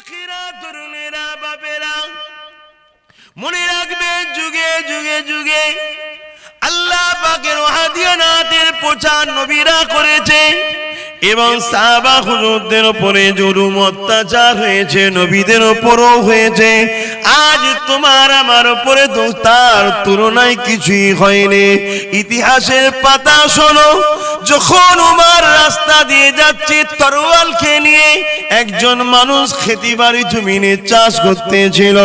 যুবকেরা তরুণেরা বাপেরা মনে রাখবে যুগে যুগে যুগে আল্লাহ পাকের ওয়াহাদিয়ানাতের প্রচার নবীরা করেছে। এবং সাহাবা হুজুরদের উপরে জুলুম, অত্যাচার হয়েছে, নবীদের উপরও হয়েছে। আজ তোমার আমার উপরে তার তুলনায় কিছুই হয়নি। ইতিহাসের পাতা শোনো, যখন উমার রাস্তা দিয়ে যাচ্ছে তরোয়াল খেয়ে নিয়ে একজন মানুষ খেতি বাড়ি জমিনে চাষ করতেছিল।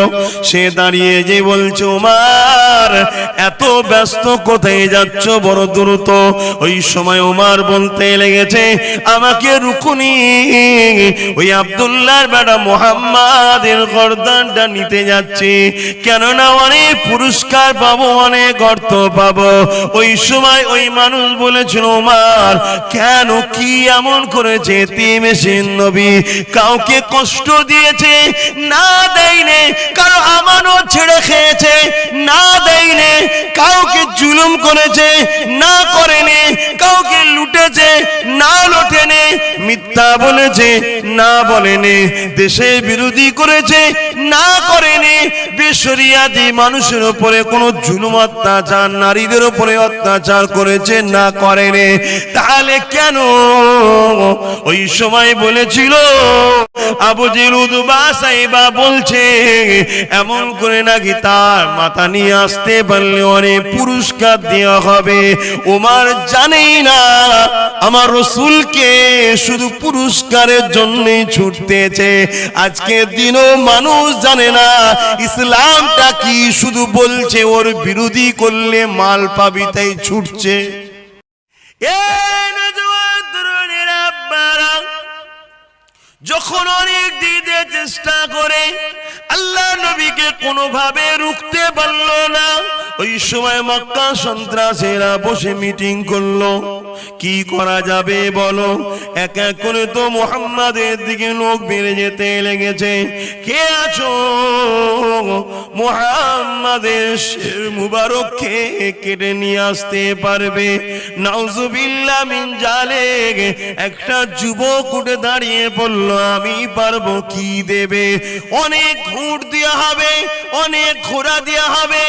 সে দাঁড়িয়ে যে বলছে, উমার, এত ব্যস্ত কোথায় যাচ্ছ বড় দ্রুত? ওই সময় উমার বলতে লেগেছে আমাকে রুকুনি। ওই আব্দুল্লাহর বেটা মোহাম্মদের গর্দানটা নিতে যাচ্ছি। কেননা অনেক পুরস্কার পাবো, অনেক অর্থ পাবো। ওই সময় ওই মানুষ বলেছিল, উমার, কেন কি এমন করেছে তিমেশিন নবী? কাউকে কষ্ট দিয়েছে, না দেয়নি। কারও আমানত ছেড়ে খেয়েছে, না দেয়নি। কাউকে জুলুম করেছে, না করেনি। কাউকে লুটেছে, না লোটেনি মিথ্যা বলেছে, না বলেনি, দেশে বিরোধী করেছে, না করেনি। বেসরিয়াদি মানুষের উপরে কোনো জুলুম অত্যাচার, নারীদের উপরে অত্যাচার করেছে, না করেনি। তাহলে কেন? ওই সময় বলেছিল আবুজির উদবা সাইবা বলছে, এমন করে নাকি তার মাথা নিয়ে আসতে পারলে অনেক পুরস্কার দেওয়া হবে। ওমার জানেই না, আমার রসুলকে শুধু পুরস্কারের জন্যই ছুটতেছে। আজকে দিনও মানুষ জানে না, ইসলামটা কি শুধু বলছে, ওর বিরোধী করলে মাল পাবি তাই ছুটছে। যখন অনেক দিতে চেষ্টা করে আল্লাহ নবীকে কোনোভাবে রুখতে পারল না। ওই সময় মক্কা সন্ত্রাসীরা বসে মিটিং করল। কি করা যাবে বলো? এক এক করে তো মোহাম্মদের দিকে লোক বেড়ে যেতে লেগেছে। কে আছো? মোহাম্মদের শের মুবারককে কেটে নিয়ে আসতে পারবে? নাউজুবিল্লাহ মিন জালেক। একটা যুবক উঠে দাঁড়িয়ে বলল, আমি পারব কি দেবে অনেক ঘুট দেওয়া হবে অনেক ঘোড়া দেওয়া হবে,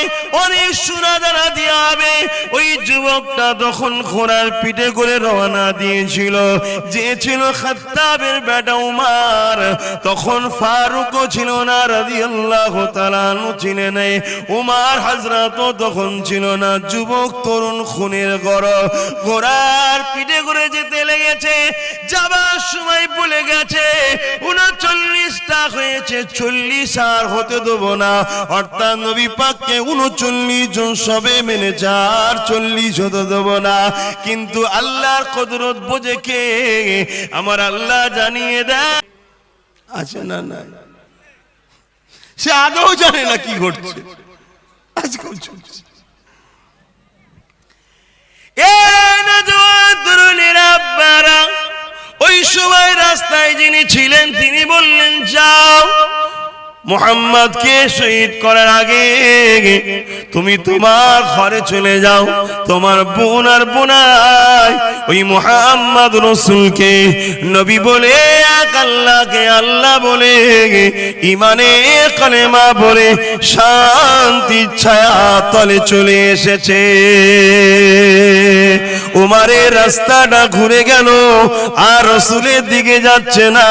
অনেক সুরা দানা দেওয়া হবে। ওই যুবকটা তখন ঘোড়ার পিঠে করে রওনা দিয়েছিল, যে ছিল খাত্তাবের বেটা উমার, তখন ফারুকও ছিল না, রাদিয়াল্লাহু তাআলা আনহু ছিলেন এই। উমার হাজরাতও তখন ছিল না, যুবক তরুণ খুনের গড় ঘোড়ার পিঠে করে যেতে লেগেছে, যাবার সময় বলে গেছে, উনচল্লিশটা হয়েছে, চল্লিশ আর হতে দেবো না। অর্থাৎ নবী পাককে উনচল্লিশ জন সবে মেনে চার চল্লিশ দেবো না। কিন্তু আল্লাহর কদরত বোঝে কে? আমার আল্লাহ জানিয়ে দেয়। আছে না না সে আগেও জানে না কি ঘটছে। ওই সময় রাস্তায় যিনি ছিলেন, তিনি বললেন, যাও। মোহাম্মদকে শহীদ করার আগে তুমি তোমার ঘরে চলে যাও। তোমার বোন আর বোনাই ওই মোহাম্মদ রসুলকে নবী বলে, এক আল্লাহকে আল্লাহ বলে, ইমানে কলেমা বলে শান্তি ছায়া তলে চলে এসেছে। উমারের রাস্তাটা ঘুরে গেল, আর রসুলের দিকে যাচ্ছে না।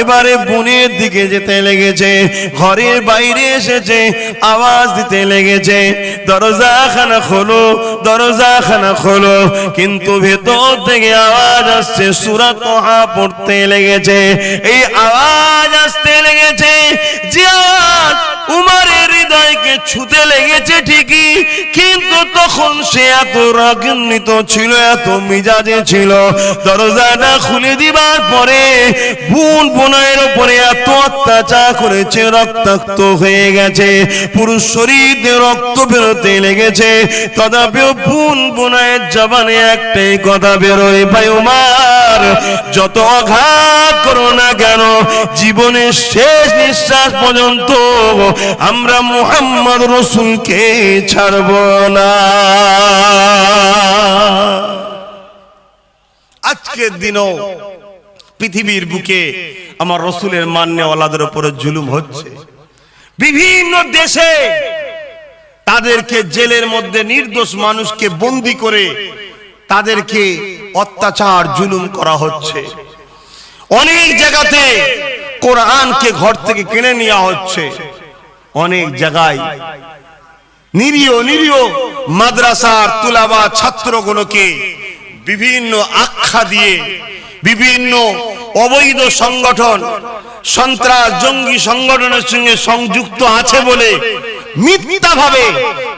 এবারে বোনের দিকে যেতে লেগেছে, ঘরের বাইরে এসেছে, আওয়াজ দিতে লেগেছে। দরজা খানা খোলো দরজা খানা খোলো, কিন্তু ভেতর থেকে আওয়াজ আসছে সুরাত তোহা পড়তে লেগেছে। এই আওয়াজ আসতে লেগেছে, যে আওয়াজ উমারের হৃদয়কে ছুতে লেগেছে ঠিকই, কিন্তু তখন সে এত রাগান্বিত ছিল, এত মিজাজে ছিল। দরজাটা খুলে দিবার পরে বোন বোনের উপরে এত অত্যাচার করেছে, রক্তাক্ত হয়ে গেছে। পুরুষ শরীর রক্ত বেরোতে লেগেছে। তথাপিও বোন বোনের জবানে একটাই কথা বেরোয়, ভাই উমার, যত আঘাত করো না কেন, জীবনের শেষ নিঃশ্বাস পর্যন্ত আমরা মুহাম্মদ রসুলকে ছাড়ব না। আজকের দিনও পৃথিবীর বুকে আমার রসুলের মান্যওয়ালাদের উপরে জুলুম হচ্ছে। বিভিন্ন দেশে তাদেরকে জেলের মধ্যে নির্দোষ মানুষকে বন্দি করে তাদেরকে অত্যাচার, জুলুম করা হচ্ছে। অনেক জায়গাতে কোরআনকে ঘর থেকে কিনে নেওয়া হচ্ছে। অনেক জায়গায়। নিরীহ নিরীহ মাদ্রাসার তুলাবা ছাত্রগুলোকে বিভিন্ন আখ্যা দিয়ে, বিভিন্ন অবৈধ সংগঠন, সন্ত্রাস জঙ্গি সংগঠনের সঙ্গে সংযুক্ত আছে বলে মিথ্যাভাবে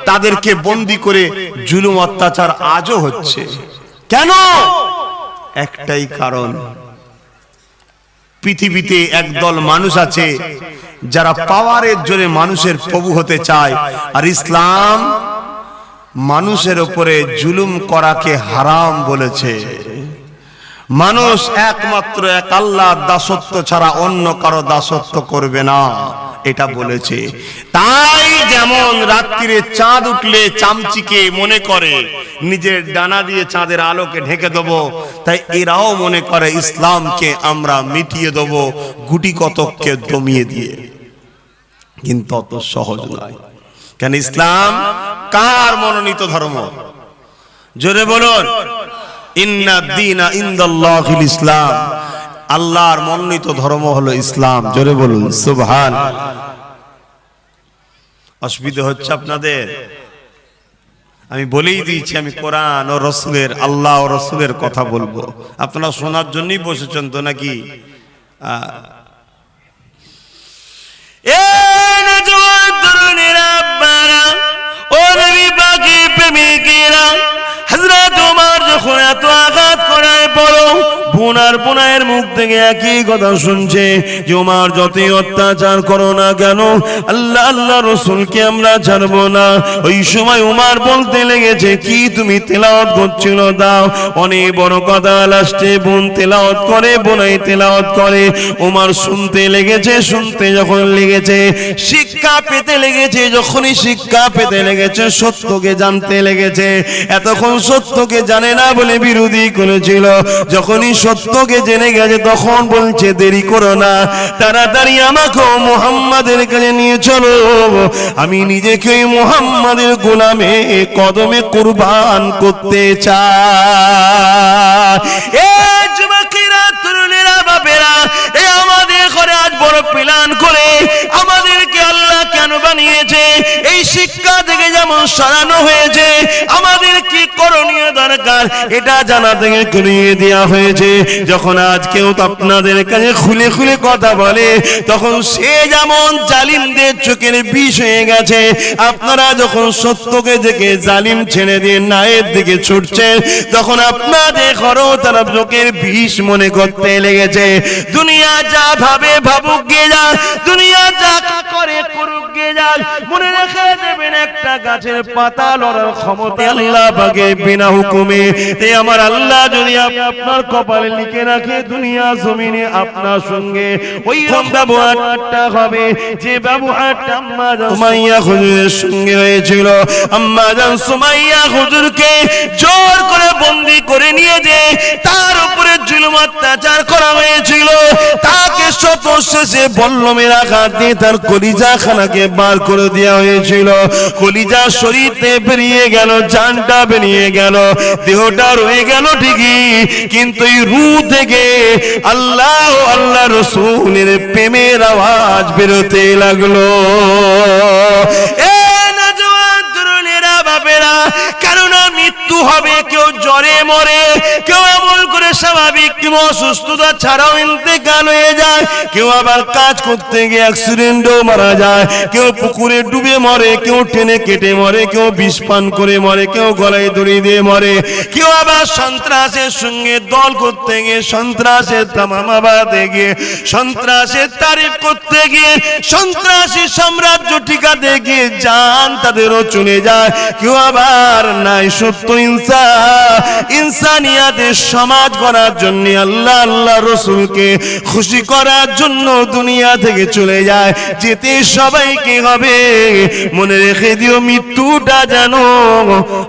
তাদেরকে বন্দি করে জুলুম অত্যাচার আজও হচ্ছে। কেন? একটাই কারণ। পৃথিবীতে একদল মানুষ আছে যারা পাওয়ারের জোরে মানুষের প্রভু হতে চায়। আর ইসলাম মানুষের ওপরে জুলুম করাকে হারাম বলেছে। মানুষ একমাত্র এক আল্লাহর দাসত্ব ছাড়া অন্য কারও দাসত্ব করবে না। এটা বলেছে। তাই যেমন রাত্রিরে চাঁদ উঠলে চামচিকে মনে করে, নিজের ডানা দিয়ে চাঁদের আলোকে ঢেকে দেব, তাই এরাও মনে করে ইসলামকে আমরা মিটিয়ে দেব গুটি কতককে দমিয়ে দিয়ে। কিন্তু অত সহজ নয়। কেন ইসলাম কার মনোনীত ধর্ম? জোরে বলুন। ইন্না দিনা ইন্দাল্লাহিল ইসলাম। আল্লাহর মনোনীত ধর্ম হলো ইসলাম। জোরে বলুন সুবহান। অসুবিধা হচ্ছে আপনাদের? আমি বলেই দিয়েছি আমি কোরআন ও রসুলের আল্লাহ ও রসুলের কথা বলব। আপনারা শোনার জন্যই বসেছেন তো নাকি? প্রেমিকেরা, হযরত ওমর যখন এত আঘাত করায় পড়ো বোনার বোনায়ের মুখ থেকে একই কথা শুনছে যে ওমার যতই অত্যাচার করো না কেন, আল্লাহ আল্লাহ রসুলকে আমরা ছাড়বো না। ওই সময় উমার বলতে লেগেছে, কি তুমি তেলাওয়াত করছিল? দাও। অনেক বড় কথা, লাস্টে বোন তেলাওয়াত করে, বোনাই তেলাওয়াত করে। ওমার শুনতে লেগেছে, শুনতে যখন লেগেছে, শিক্ষা পেতে লেগেছে, যখনই শিক্ষা পেতে লেগেছে, সত্যকে জানতে লেগেছে। এতক্ষণ সত্যকে জানে না বলে বিরোধী করেছিল। যখনই সত্যকে জেনে গেছে, তখন বলছে, দেরি করো না। তাড়াতাড়ি আমাকে মোহাম্মদের কাছে নিয়ে চলো। আমি নিজেকে মোহাম্মদের গোলামে, কদমে কুরবান করতে চাই। এ আমাদের ঘরে আজ বড় প্ল্যান করে, আমাদেরকে আল্লাহ কেন বানিয়েছে? এই শিক্ষা থেকে যেমন সরানো হয়েছে, আমাদের কি করণীয় দরকার? এটা জানা থেকে করিয়ে দেওয়া হয়েছে। যখন আজ কেউ আপনাদের কাছে খুলে খুলে কথা বলে, তখন সে যেমন জালিমদের চোখের বিষ হয়ে গেছে, আপনারা যখন সত্যকে দেখে জালিম ছেড়ে দিয়ে নায়ের দিকে ছুটছে তখন আপনাদের ঘরও তারা চোখের বিষ মনে করতে লেগেছে। দুনিয়া যা ভাবে ভাবুক গে যা, দুনিয়া যা করে করুক গে যাক মনে রেখে দেবেন একটা গাছের পাতা লড়ার ক্ষমতা। আল্লাহ পাকে বিনা হুকুমে। তাই আমার আল্লাহ যদি আপনার কপালে লিখে রাখে দুনিয়া জমিনে আপনার সঙ্গে ওই ব্যবহারটা হবে যে ব্যবহারটা আম্মা সুমাইয়া হুজুরের সঙ্গে হয়েছিল। আম্মা জান সুমাইয়া হুজুরকে জোর করে বন্দি করে নিয়ে যে তার উপরে জুলুম অত্যাচার করা হয়েছিল। তাকে শত শেষে বল্লমের আঘাত দিয়ে তার কলিজা খানাকে বার করে দেওয়া হয়েছিল। কলিজা শরীরতে বেরিয়ে গেল, জানটা বেরিয়ে গেল, দেহটা রয়ে গেল ঠিকই, কিন্তু এই রু থেকে আল্লাহ আল্লাহ রসুলের প্রেমের আওয়াজ বেরোতে লাগল। এ কেননা মৃত্যু হবে, কেউ জ্বরে মরে, কেউ এমন করে স্বাভাবিক অসুস্থতা ছাড়াও ইন্তেকাল হয়ে যায়। কেউ আবার কাজ করতে গিয়ে অ্যাক্সিডেন্টও মারা যায়। কেউ পুকুরে ডুবে মরে, কেউ টেনে কেটে মরে, কেউ বিষ পান করে মরে, কেউ গলায় দড়ি দিয়ে মরে। কেউ আবার সন্ত্রাসের সঙ্গে দল করতে গিয়ে, সন্ত্রাসের তামামা বাড়াতে গিয়ে, সন্ত্রাসের তারিফ করতে গিয়ে, সন্ত্রাসী সাম্রাজ্য টিকাতে গিয়ে যান তাদেরও চলে যায়। কেউ আবার নাই সত্য ইনসা ইনসানিয়াতের সমাজ করার জন্য আল্লাহ আল্লাহ রসুলকে খুশি করার জন্য দুনিয়া থেকে চলে যায়। যেতে সবাইকে হবে? মনে রেখে দিও মৃত্যুটা জানো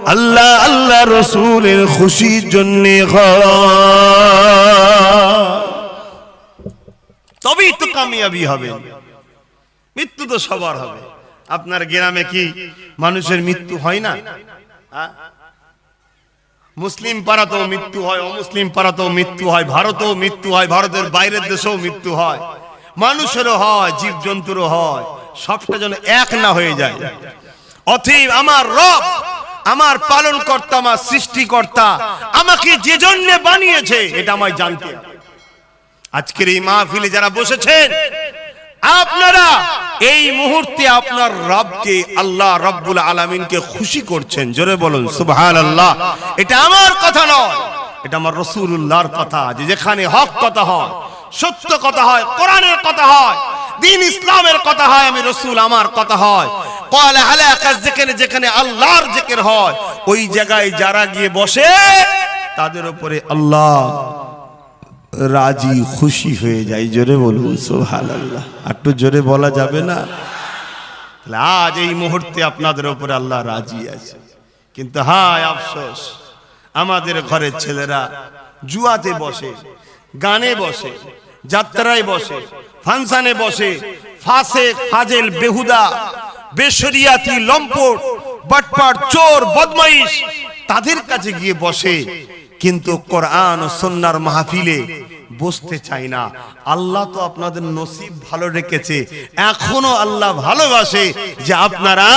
আল্লাহ আল্লাহ রসুলের খুশির জন্যে তবেই তো কামিয়াবি হবে। মৃত্যু তো সবার হবে। আপনার গ্রামে কি মানুষের মৃত্যু হয় না? মুসলিম পাড়াতেও মৃত্যু হয়, অমুসলিম পাড়াতেও মৃত্যু হয়, ভারতেও মৃত্যু হয়, ভারতের বাইরের দেশেও মৃত্যু হয়। মানুষেরও হয় জীব জন্তুরও হয়, সবটা যেন এক না হয়ে যায়। অথিব আমার রব, আমার পালন কর্তা আমার সৃষ্টিকর্তা, আমাকে যে জন্য বানিয়েছে, এটা আমায় জানতে। আজকের এই মাহফিলে যারা বসেছেন আপনারা এই মুহূর্তে আপনার রবকে আল্লাহ রব্বুল আলমিনকে খুশি করছেন। জোরে বলুন সুবহান আল্লাহ এটা আমার কথা নয়, এটা আমার রসুল্লাহর কথা যে যেখানে হক কথা হয়, সত্য কথা হয়, কোরআনের কথা হয়, দিন ইসলামের কথা হয়, আমি রসুল আমার কথা হয়। কয়লা হালাকাত যেখানে যেখানে আল্লাহর জিকির হয়, ওই জায়গায় যারা গিয়ে বসে, তাদের উপরে আল্লাহ রাজি, খুশি হয়ে যায়, জোরে বলুন সোহাল আল্লাহ একটু জোরে বলা যাবে না? আজ এই মুহূর্তে আপনাদের উপরে আল্লাহ রাজি আছে। কিন্তু হায় আফসোস, আমাদের ঘরের ছেলেরা জুয়াতে বসে, গানে বসে, যাত্রায় বসে, ফাংশনে বসে, ফাসে, ফাজেল, বেহুদা, বেশরিয়াতি, লম্পট, বাটপাট, চোর, বদমাইশ, তাদের কাছে গিয়ে বসে কিন্তু কোরআন সন্ন্যার মাহফিলে বসতে চাই না। আল্লাহ তো আপনাদের নসিব ভালো রেখেছে। এখনও আল্লাহ ভালোবাসে যে আপনারা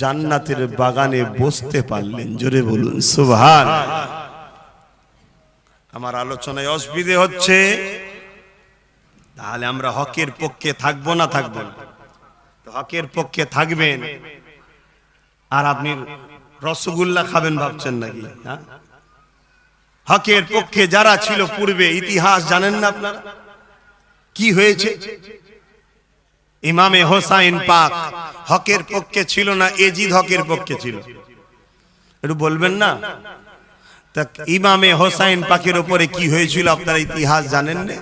জান্নাতের বাগানে বসতে পারলেন। জোরে বলুন, সুবহান। আমার আলোচনায় অসুবিধে হচ্ছে, তাহলে আমরা হকের পক্ষে থাকব না থাকব হকের পক্ষে থাকবেন। আর আপনি রসগোল্লা খাবেন ভাবছেন নাকি হ্যাঁ? হকের পক্ষে যারা ছিল পূর্বে ইতিহাস জানেন না আপনারা? কি হয়েছে? ইমামে হোসাইন পাক হকের পক্ষে ছিল না, এজিদ হকের পক্ষে ছিল? একটু বলবেন না? তা ইমামে হোসাইন পাকের উপরে কি হয়েছিল আপনারা ইতিহাস জানেন না?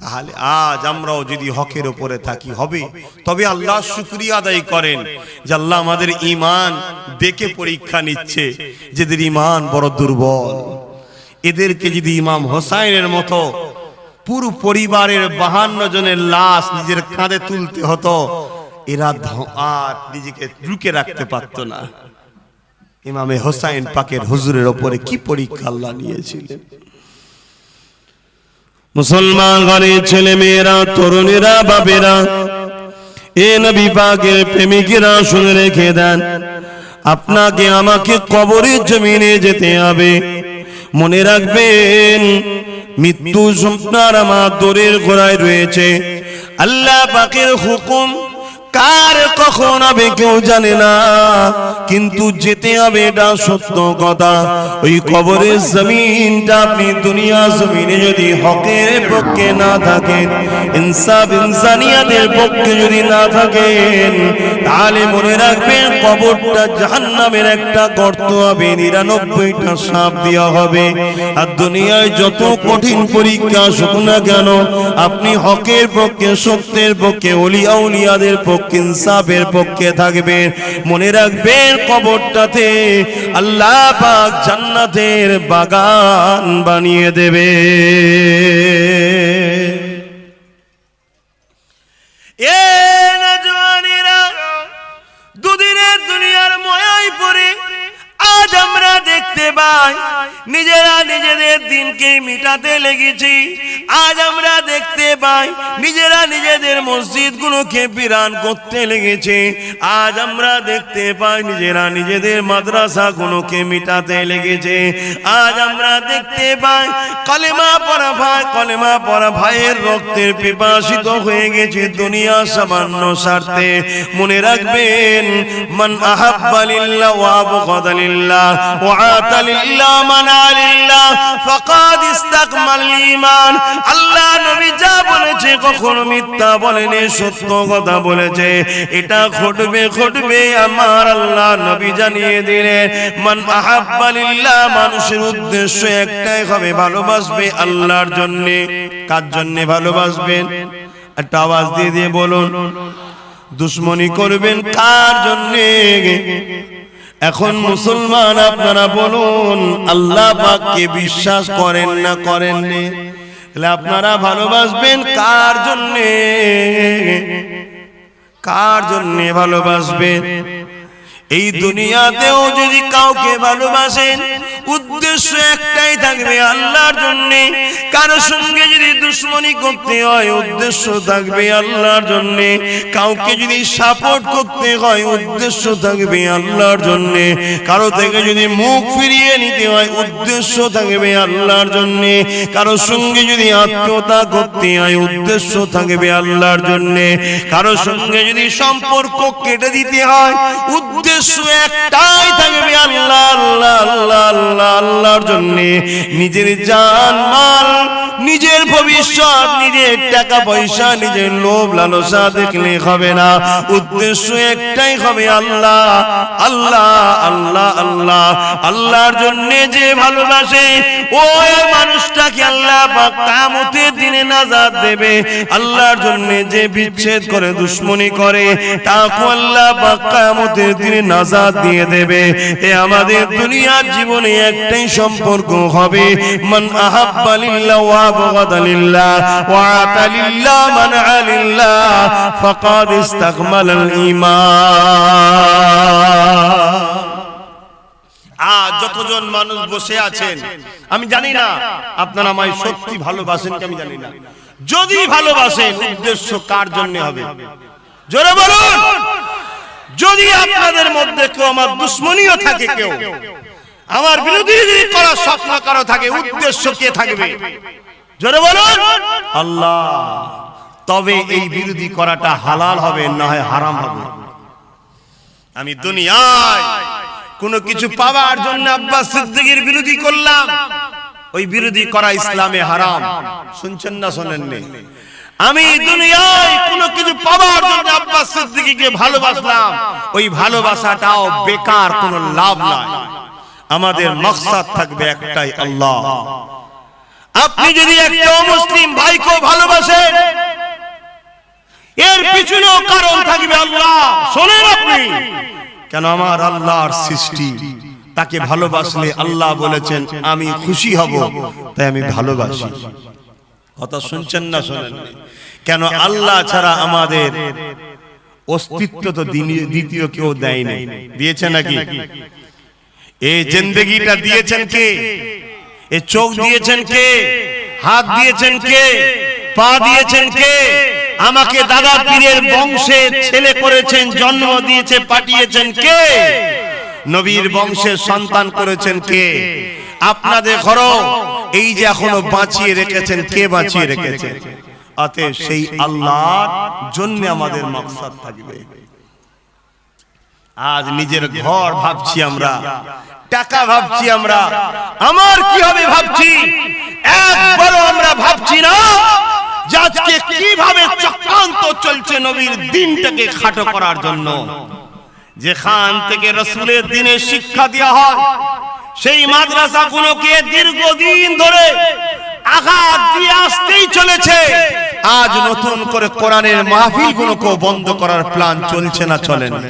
তাহলে আজ আমরাও যদি হকের উপরে থাকি, হবে। তবে আল্লাহ শুক্রিয়া আদায় করেন যে আল্লাহ আমাদের ইমান দেখে পরীক্ষা নিচ্ছে যেদের ইমান বড় দুর্বল। এদেরকে যদি ইমাম হোসাইনের মতো পুরো পরিবারের বাহান্ন জনের লাশ নিজের কাঁধে তুলতে হতো, এরা আর নিজেকে রুকে রাখতে পারতো না। ইমামে হোসাইন পাকের হুজুরের ওপরে কি পরীক্ষা আল্লাহ নিয়েছিলেন? মুসলমান ঘরের ছেলে মেয়েরা তরুণীরা বাবেরা এ নবী পাকের প্রেমিকেরা শুনে রেখে দেন, আপনাকে আমাকে কবরের জমিনে যেতে হবে। মনে রাখবেন, মৃত্যু আপনার আমার দূরের গোড়ায় রয়েছে। আল্লাহ পাকের হুকুম কার কখন হবে কেউ জানে না। কিন্তু যেতে হবে এটা সত্য কথা। ওই কবরের জমিনটা আপনি দুনিয়া জমিনে যদি হকের পক্ষে না থাকেন, ইনসাফ ইনসানিয়াতের পক্ষে যদি না থাকেন, তাহলে মনে রাখবেন কবরটা জাহান্নামের একটা গর্ত হবে, নিরানব্বইটা সাপ দেওয়া হবে। আর দুনিয়ায় যত কঠিন পরীক্ষা আসুক না কেন, আপনি হকের পক্ষে, সত্যের পক্ষে, অলিয়া উলিয়াদের পক্ষে ইনসাফের পক্ষে থাকবে। মনে রাখবেন কবরটাতে আল্লাহ পাক জান্নাতের বাগান বানিয়ে দেবে। এ পাই নিজেরা নিজেদের দিনকে মিটাতে লেগেছি। আজ আমরা দেখতে পাই, নিজেরা নিজেদের মসজিদ গুলোকে বিরান করতে লেগেছে। আজ আমরা দেখতে পাই, নিজেরা নিজেদের মিটাতে লেগেছে। আজ আমরা দেখতে পাই, কলেমা পড়া ভাই, কলেমা পড়া ভাইয়ের রক্তের পিপাসিত হয়ে গেছে দুনিয়া সামান্য স্বার্থে। মনে রাখবেন, মান আহাব্বা লিল্লাহ ওয়া আবগাদা লিল্লাহ ওয়া আতা নবী যা বলেছে কখনো মিথ্যা বলেনি, সত্য কথা বলেছে। এটা ঘটবে ঘটবে, আমার আল্লাহ নবী জানিয়ে দিলেন। মান মানুষের উদ্দেশ্য একটাই, হবে ভালোবাসবে আল্লাহর জন্য। কার জন্য ভালোবাসবেন? একটা আওয়াজ দিয়ে দিয়ে বলুন। দুশ্মনী করবেন কার জন্যে? এখন মুসলমান আপনারা বলুন, আল্লাহ পাককে বিশ্বাস করেন না করেন তাহলে আপনারা ভালোবাসবেন কার জন্যে? কার জন্যে ভালোবাসবেন? এই দুনিয়াতেও যদি কাউকে ভালোবাসেন উদ্দেশ্য একটাই থাকবে আল্লাহর জন্য। কারও সঙ্গে যদি দুশ্মনী করতে হয়, উদ্দেশ্য থাকবে আল্লাহর জন্য। কাউকে যদি সাপোর্ট করতে হয়, উদ্দেশ্য থাকবে আল্লাহর জন্য। কারও থেকে যদি মুখ ফিরিয়ে নিতে হয়, উদ্দেশ্য থাকবে আল্লাহর জন্য। কারও সঙ্গে যদি আত্মীয়তা করতে হয়, উদ্দেশ্য থাকবে আল্লাহর জন্য। কারও সঙ্গে যদি সম্পর্ক কেটে দিতে হয়, উদ্দেশ্য একটাই থাকবে আল্লাহ আল্লাহ আল্লাহ। আল্লাহ আল্লাহর জন্য নিজের জান, মাল, নিজের ভবিষ্যৎ, নিজের টাকা পয়সা, নিজের লোভ লালসা দেখলে হবে না। উদ্দেশ্য একটাই হবে আল্লাহ আল্লাহ আল্লাহ আল্লাহ। আল্লাহর জন্য যে ভালোবাসে ওই মানুষটাকে আল্লাহ কিয়ামতের দিনে নাজাত দেবে। আল্লাহর জন্য যে বিচ্ছেদ করে, দুশ্মনী করে, তাকে আল্লাহ কিয়ামতের দিনে নাজাদ দিয়ে দেবে। এ আমাদের দুনিয়ার জীবনে একটাই সম্পর্ক হবে, মান আহাব্বা লিল্লাহ ওয়া আবগাদা লিল্লাহ, ওয়া আতা লিল্লাহ মান ফাকাদ ঈমান। যতজন মানুষ বসে আছেন, আমি জানি না, আপনারা আমায় সত্যি ভালোবাসেন কি আমি জানি না। যদি ভালোবাসেন, উদ্দেশ্য কার জন্য হবে? জোরে বলুন! যদি আপনাদের মধ্যে কেউ আমার দুশ্মনীয় থাকে কেউ আমার বিরোধী করার স্বপ্ন কারও থাকে উদ্দেশ্য কে থাকবে? জোরে বলুন আল্লাহ তবে এই বিরোধী করাটা হালাল হবে না হয় হারাম হবে। আমি দুনিয়ায় কোনো কিছু পাওয়ার জন্য আব্বাস সিদ্দিকীর বিরোধী করলাম। ওই বিরোধী করা ইসলামে হারাম। শুনছেন না শোনেননি? আমি দুনিয়ায় কোনো কিছু পাওয়ার জন্য আব্বাস সিদ্দিকীকে ভালোবাসলাম। ওই ভালোবাসাটাও বেকার কোনো লাভ নাই। আমাদের মকসাদ থাকবে একটাই আল্লাহ। আপনি যদি একটা মুসলিম ভাইকে ভালোবাসেন এর পিছনেও কারণ থাকবে আল্লাহ। শোনেন আপনি। কেন আমার আল্লাহর সৃষ্টি? তাকে ভালোবাসলে আল্লাহ বলেছেন আমি খুশি হব তাই আমি ভালোবাসি। কথা শুনছেন না শোনেন। কেন আল্লাহ ছাড়া আমাদের অস্তিত্ব তো দ্বিতীয় কেউ দেয়নি দিয়েছে নাকি? এই জিন্দগিটা দিয়েছেন কে? এ চোখ দিয়েছেন কে? হাত দিয়েছেন কে? পা দিয়েছেন কে? আমাকে দাদা পীরের বংশে ছেলে করেছেন জন্ম দিয়েছে পাঠিয়েছেন কে? নবীর বংশের সন্তান করেছেন কে? আপনাদের ঘর এই যে এখনও বাঁচিয়ে রেখেছেন কে বাঁচিয়ে রেখেছেন? অতএব সেই আল্লাহর জন্য আমাদের মকসাদ থাকবে। আজ নিজের ঘর ভাবছি আমরা। টাকা ভাবছি আমরা। আমার কি হবে ভাবছি? একবারও আমরা ভাবছি না আজকে কীভাবে চক্রান্ত চলছে নবীর দিনটাকে খাটো করার জন্য। যেখান থেকে রসুলের দিনে শিক্ষা দেওয়া হয়, সেই মাদ্রাসাগুলোকে দীর্ঘদিন ধরে আঘাত দিয়ে আসতেই চলেছে। আজ নতুন করে কোরআনের মাহফিল গুলোকে বন্ধ করার প্ল্যান চলছে না, চলে না।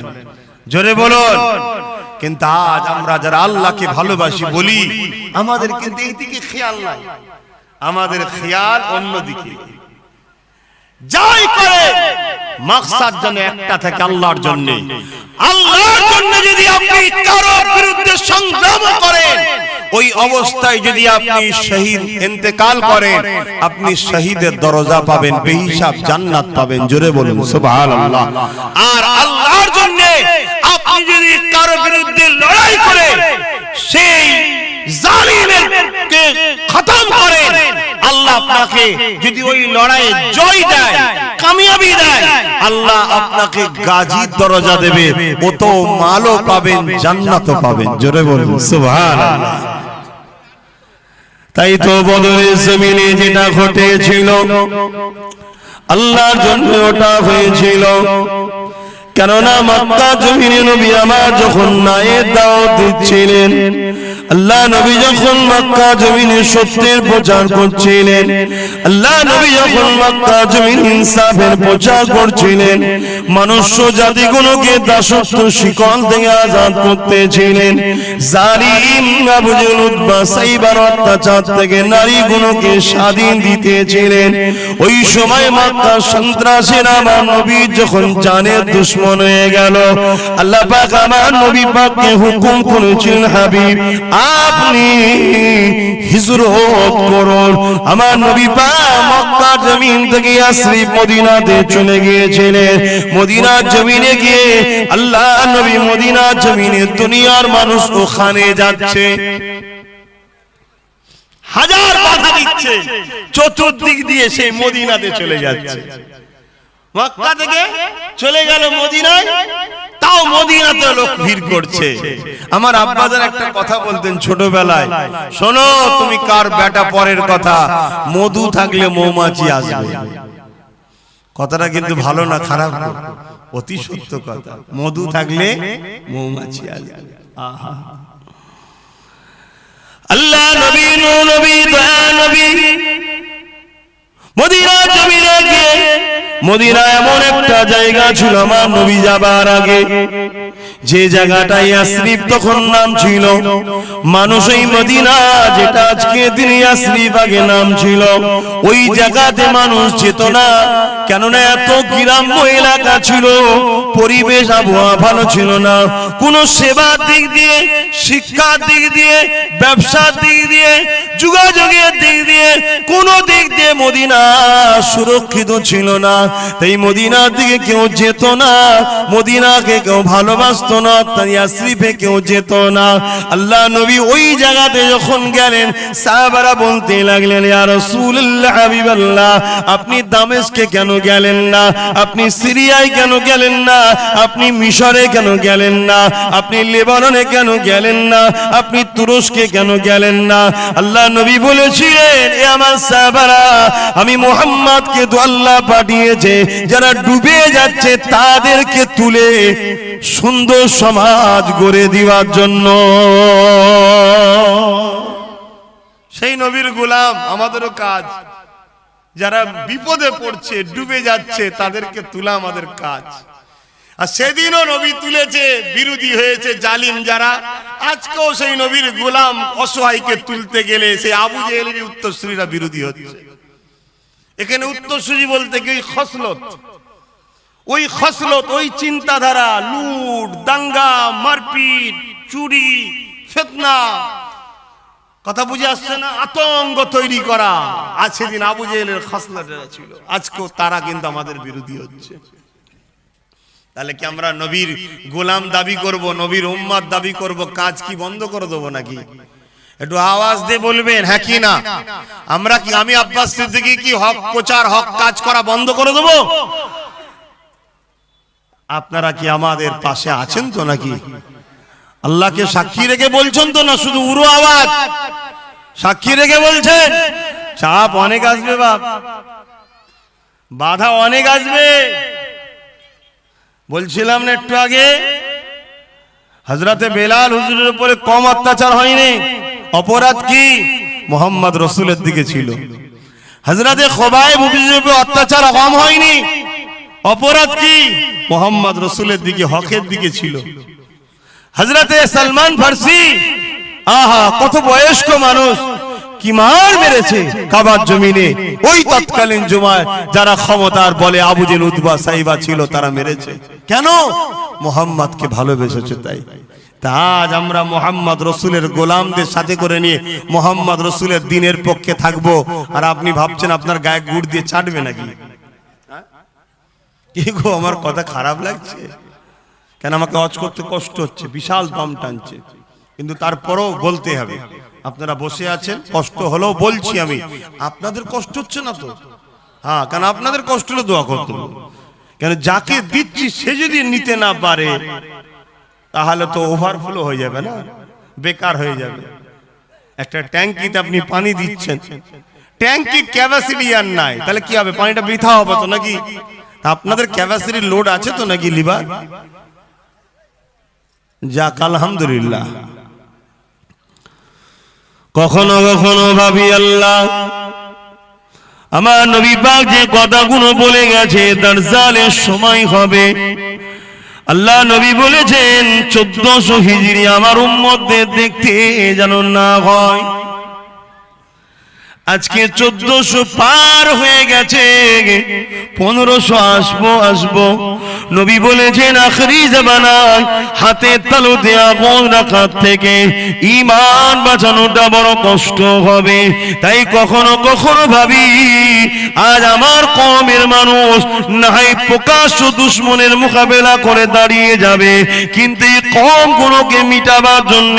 জোরে বলুন। কিন্তু আজ আমরা যারা আল্লাহকে ভালোবাসি বলি আমাদের কিন্তু এই দিকে খেয়াল নাই? আমাদের খেয়াল অন্যদিকে যাই করে, মাকসাদ যেন একটা থাকে আল্লাহর জন্য। আল্লাহর জন্য যদি আপনি কারও বিরুদ্ধে সংগ্রাম করেন, ওই অবস্থায় যদি আপনি শহীদ ইন্তেকাল করেন, আপনি শহীদের দরজা পাবেন, বেহিসাব জান্নাত পাবেন। জোরে বলুন, সুবহানাল্লাহ। আর আল্লাহর জন্য যদি কারও বিরুদ্ধে লড়াই করে সেই জালিমেরকে খতম আল্লাহ আপনাকে যদি ওই লড়াইয়ে জয় দেয়, কামিয়াবি দেয়, আল্লাহ আপনাকে গাজীর দরজা দেবে মালও পাবেন, জান্নাতও পাবেন। জোরে বলুন, সুবহানাল্লাহ। তাই তো বদরের জমিনে যেটা ঘটেছিল, আল্লাহর জন্য ওটা হয়েছিল। কেননা মক্কা জমিনে নবী আমার যখন নায়ের দাওয়াত দিচ্ছিলেন আল্লাহ নবী যখন মক্কা জমিনে সত্যের প্রচার করছিলেন আল্লাহ নবী যখন মক্কা জমিন ইনসাফের প্রচার করছিলেন মনুষ্য জাতিগুলোকে দাসত্ব শিকল থেকে আজাদ করতেছিলেন। জালিম আবু জেহেল উতবা সাইবার অত্যাচার থেকে নারীগুলোকে স্বাধীন দিতেছিলেন। ওই সময় মক্কা সন্ত্রাসীরা আমার নবী যখন জানের দুশ্মন হয়ে গেল। আল্লাহ পাক আমার নবী পাককে হুকুম করেছিলেন, হাবিব, আপনি হিজরত করুন। আমার নবী পাক মক্কা জমিন থেকে ইয়াসরিব মদিনাতে চলে গিয়েছিলেন। মদিনার জমিনে গিয়ে আল্লাহ নবী মদিনার জমিনে দুনিয়ার মানুষ ওখানে যাচ্ছে। হাজার বাধা দিচ্ছে। চতুর্দিক দিয়ে সেই মদিনাতে চলে যাচ্ছে। মক্কা থেকে চলে গেল মদিনায়, তাও মদিনাতে লোক ভিড় করছে। আমার আব্বাজান একটা কথা বলতেন ছোটবেলায়, শোনো, তুমি কার বেটা পরের কথা? মধু থাকলে মৌমাছি আসবে। কথাটা কিন্তু ভালো না, খারাপ অতি সত্য কথা। মধু থাকলে মৌমাছি আসবে। আহা। আল্লাহ নবী নবী, দয়া নবী মদিনা জমিনে গিয়ে মদিনা এমন একটা জায়গা ছিল আমার নবী যাবার আগে। যে জায়গাটা ইয়াসরিফ তখন নাম ছিল। মানুষ এই মদিনা যেটা আজকে তিনি ইয়াসরিফ আগে নাম ছিল। ওই জায়গাতে মানুষ যেত না। কেননা এত গ্রাম্য এলাকা ছিল, পরিবেশ, আবহাওয়া ভালো ছিল না। কোন সেবার দিক দিয়ে, শিক্ষার দিক দিয়ে, ব্যবসার দিক দিয়ে, যোগাযোগের দিক দিয়ে, কোন দিক দিয়ে মদিনা সুরক্ষিত ছিল না। তাই মদিনার দিকে কেউ যেত না, মদিনাকে কেউ ভালোবাসতো না, তাই আশ্রিফে কেউ যেত না। আল্লাহ নবী ওই জায়গাতে যখন গেলেন, সাহাবারা বলতে লাগলেন, ইয়া রাসূলুল্লাহ, হাবিবাল্লাহ, আপনি দামেস্কে কেন গেলেন না? আপনি সিরিয়ায় কেন গেলেন না? আপনি মিশরে কেন গেলেন না? আপনি লেবাননে কেন গেলেন না? আপনি তুরস্কে কেন গেলেন না? আল্লাহ নবী বলেছিলেন, এ আমার সাহাবারা, আমি মোহাম্মদকে তো আল্লাহ পাঠিয়েছে যারা ডুবে যাচ্ছে তাদেরকে তুলে সুন্দর সমাজ গড়ে দেওয়ার জন্য। সেই নবীর গোলাম, আমাদেরও কাজ। যারা বিপদে পড়ছে, ডুবে যাচ্ছে, তাদেরকে তোলা আমাদের কাজ। আর সেদিনও নবী তুলেছে, বিরোধী হয়েছে জালিম যারা। আজকেও সেই নবীর গোলাম অসহায়কে তুলতে গেলে সেই আবু জেহেলের উত্তরসূরিরা বিরোধী হচ্ছে। এখানে উত্তরসূরি বলতে কি খসলত? ওই খসলত, ওই চিন্তাধারা, লুট, দাঙ্গা, মারপিট, চুরি, ফেতনা, কথা বুঝে আসছে না? আতঙ্ক তৈরি করা। আজ সেদিন আবু জেলের খসলাটা ছিল। আজকেও তারা কিন্তু আমাদের বিরোধী হচ্ছে। তাহলে কি আমরা নবীর গোলাম দাবি করব, নবীর উম্মাদ দাবি করব, কাজ কি বন্ধ করে দেবো নাকি? একটু আওয়াজ দিয়ে বলবেন হ্যাঁ কি না? আমরা কি, আমি আব্বাস সিদ্দিকী কি হক প্রচার, হক কাজ করা বন্ধ করে দেবো? আপনারা কি আমাদের পাশে আছেন তো নাকি? আল্লাহকে সাক্ষী রেখে বলছেন তো না, শুধু উড়ো আওয়াজ? সাক্ষী রেখে বলছেন, চাপ অনেক আসবে বাপ। বাধা অনেক আসবে। বলছিলাম না একটু আগে হজরতে বেলাল হুজুরের উপরে কম অত্যাচার হয়নি? অপরাধ কি? মোহাম্মদ রসুলের দিকে ছিল। হজরতে অত্যাচার কম হয়নি। অপরাধ কি? মোহাম্মদ রসুলের দিকে, হকের দিকে ছিল। হজরতে সালমান ফার্সি, আহা, কত বয়স্ক মানুষ, কি মার মেরেছে কাবার জমিনে? ওই তৎকালীন জুমায় যারা ক্ষমতার বলে আবুজেল উদ্বা সাইবা ছিল, তারা মেরেছে। কেন? মোহাম্মদকে ভালোবেসেছে তাই। আজ আমরা মোহাম্মদ রসুলের গোলামদের সাথে করে নিয়ে মোহাম্মদ রসুলের দিনের পক্ষে থাকব। আর আপনি ভাবছেন আপনার গায়ে গুড় দিয়ে চাটবে নাকি? গো, আমার কথা খারাপ লাগছে? কেন আমাকে অজ করতে কষ্ট হচ্ছে? বিশাল দম টানছে। কিন্তু তারপরেও বলতে হবে, আপনারা বসে আছেন, কষ্ট হলেও বলছি আমি। আপনাদের কষ্ট হচ্ছে না তো? হ্যাঁ কেন আপনাদের কষ্ট হলে দোয়া করতে কেন যাকে দিচ্ছি সে যদি নিতে না পারে তাহলে তো ওভারফ্লো হয়ে যাবে না? বেকার হয়ে যাবে। একটা ট্যাঙ্কিতে আপনি পানি দিচ্ছেন। ট্যাঙ্কি ক্যাপাসিটি আর নাই। তাহলে কি হবে? পানিটা বৃথা হবে তো নাকি? আপনাদের ক্যাপাসিটি লোড আছে তো নাকি লিভার? যাক, আলহামদুলিল্লাহ। কখনো কখনো ভাবি আল্লাহ, আমার নবী পাক যে কথাগুলো বলে গেছে, তার জালের সময় হবে। আল্লাহ নবী বলেছেন, চোদ্দশো হিজড়ি আমার উম্মতদের দেখতে যেন না হয়। আজকে চোদ্দশো পার হয়ে গেছে, পনেরোশো আসব আসব। নবী বলেছেন, আখরি জামানায় হাতে তালুতে আগুন রাখার থেকে ইমান বাঁচানোটা বড় কষ্ট হবে। তাই কখনো কখনো ভাবি, আজ আমার কমের মানুষ নাই প্রকাশ্য দুশ্মনের মোকাবেলা করে দাঁড়িয়ে যাবে। কিন্তু এই গুলোকে মিটাবার জন্য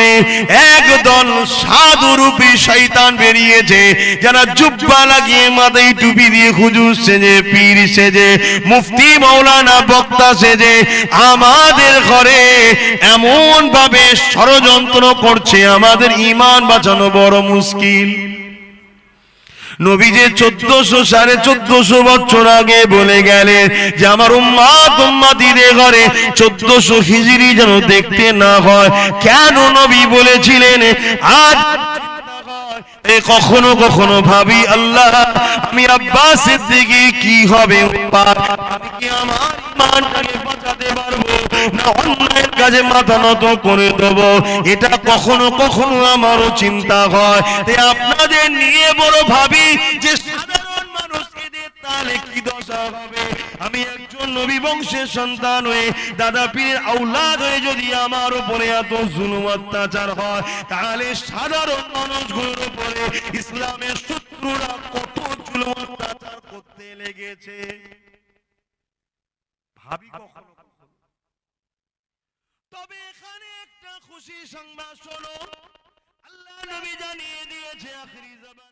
একদল সাধুরূপী শৈতান বেরিয়েছে, যারা জুব্বা লাগিয়ে মাথায় টুপি দিয়ে হুজুর সেজে, পীর সেজে, মুফতি মৌলানা বক্তা সেজে আমাদের ঘরে এমন ভাবে ষড়যন্ত্র করছে, আমাদের ইমান বাঁচানো বড় মুশকিল। নবী যে চোদ্দশো সাড়ে চোদ্দশো বছর আগে বলে গেলেন যে, আমার উম্মাত উম্মাতিদের ঘরে চোদ্দশো হিজড়ি যেন দেখতে না হয়। কেন নবী বলেছিলেন, আজ কখনো কখনো ভাবি, আল্লাহ, আমি আব্বাসের দিকে কি হবে আমার কাজে মাথা নত করে দেবো? এটা কখনো কখনো আমারও চিন্তা হয়। আপনাদের নিয়ে বড় ভাবি যে সাধারণ মানুষ এদের তাহলে কি দশা হবে? আমি একজন নবী বংশের সন্তান হয়ে, দাদা পীরের আউলাদ হয়ে যদি আমার উপরে এত জুলুম অত্যাচার হয়, তাহলে সাধারণ মানুষগুলোর উপরে ইসলামের শত্রুরা কত জুলুম অত্যাচার করতে লেগেছে? ভাবি কখনো তবে এখানে একটা খুশি সংবাদ শোনো। আল্লাহ নবী জানিয়ে দিয়েছে, আখরি জামান